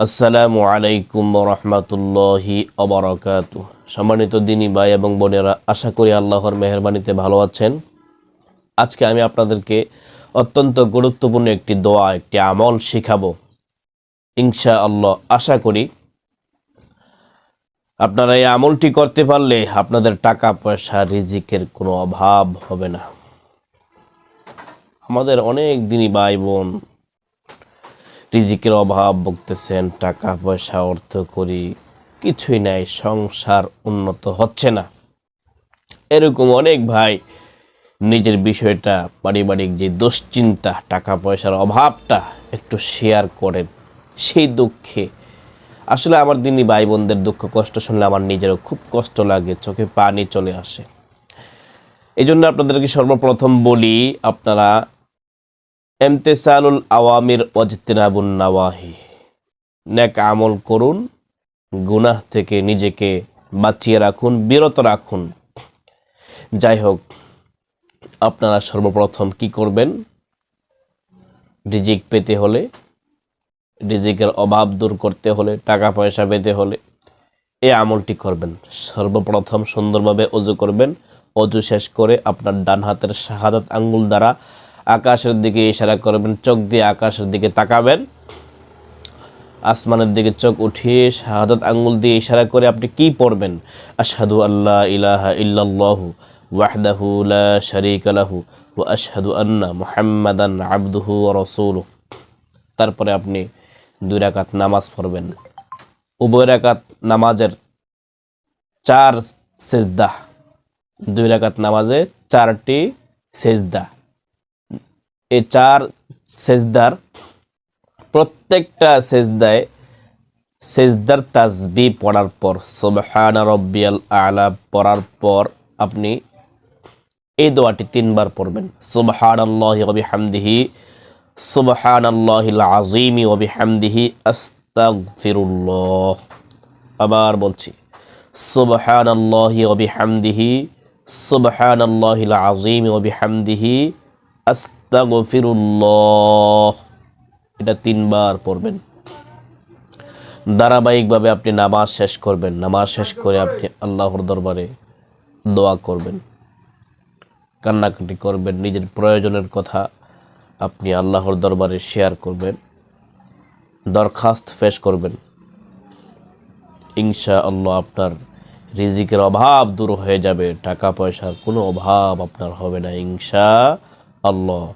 আসসালামু আলাইকুম রহমতুল্লাহি অবরাকাত সম্মানিত দিনী ভাই এবং বোনেরা, আশা করি আল্লাহর মেহরবানিতে ভালো আছেন। আজকে আমি আপনাদেরকে অত্যন্ত গুরুত্বপূর্ণ একটি দোয়া, একটি আমল শিখাবো। ইনশা আল্লাহ আশা করি আপনারা এই আমলটি করতে পারলে আপনাদের টাকা পয়সা, রিজিকের কোনো অভাব হবে না। আমাদের অনেক দিনই ভাই বোন রিজিকের অভাব ভুগতেছেন টাকা পয়সা অর্থ করি কিছুই নাই, সংসার উন্নত হচ্ছে না। এরকম অনেক ভাই নিজের বিষয়টা, পারিবারিক যে দুশ্চিন্তা টাকা পয়সার অভাবটা একটু শেয়ার করেন। সেই দুঃখে। আসলে আমার দিনই ভাই বোনদের দুঃখ, কষ্ট শুনলে আমার নিজেরও খুব কষ্ট লাগে, চোখে পানি চলে আসে। এই জন্য আপনাদেরকে সর্বপ্রথম বলি, আপনারা এমতেসালুল আওয়ামির অজতিনাবুন নাওয়াহি। নেক আমল করুন, গুনাহ থেকে নিজেকে বাঁচিয়ে রাখুন, বিরত রাখুন। যাই হোক, আপনারা সর্বপ্রথম কি করবেন? রিজিক পেতে হলে, রিজিকের অভাব দূর করতে হলে টাকা পয়সা পেতে হলে এই আমলটি করবেন। সর্বপ্রথম সুন্দরভাবে অজু করবেন। অজু শেষ করে আপনার ডান হাতের শাহাদাত আঙ্গুল দ্বারা আকাশের দিকে ইশারা করবেন, চোখ দিয়ে আকাশের দিকে তাকাবেন। আসমানের দিকে চোখ উঠিয়ে শাহাদাত আঙ্গুল দিয়ে ইশারা করে আপনি কি পড়বেন? আশহাদু আল্লাহ ইলাহা ইল্লাল্লাহু ওয়াহদাহু লা শারীকা লাহু ওয়া আন্না তারপরে আপনি দুই রাকাত নামাজ পড়বেন। উভয় রাকাত নামাজের চার সেজদা। দুই রাকাত নামাজে চারটি সেজদা। এই চার সেজদার, প্রত্যেকটা সেজদায় সেজদার তাজবি পড়ার পর, সুবহানা রব্বিয়াল আলা পড়ার পর আপনি এই দোয়াটি তিনবার পড়বেন। সুবহান আল্লাহি ওবি হামদিহি সুবহান আল্লাহিল আজিমি ওবি হামদিহি আস্তাগফিরুল্লাহ। আবার বলছি সুবহান আল্লাহি ওবি হামদিহি সুবহান আল্লাহিল আজিমি ওবি হামদিহি আস্তাগফিরুল্লাহ এটা তিনবার পড়বেন। ধারাবাহিকভাবে আপনি নামাজ শেষ করবেন। নামাজ শেষ করে আপনি আল্লাহর দরবারে দোয়া করবেন। কান্নাকাটি করবেন। নিজের প্রয়োজনের কথা আপনি আল্লাহর দরবারে শেয়ার করবেন। দরখাস্ত পেশ করবেন। ইনশা আল্লাহ আপনার রিজিকের অভাব দূর হয়ে যাবে। টাকা পয়সার কোনো অভাব আপনার হবে না। ইনশা আল্লাহ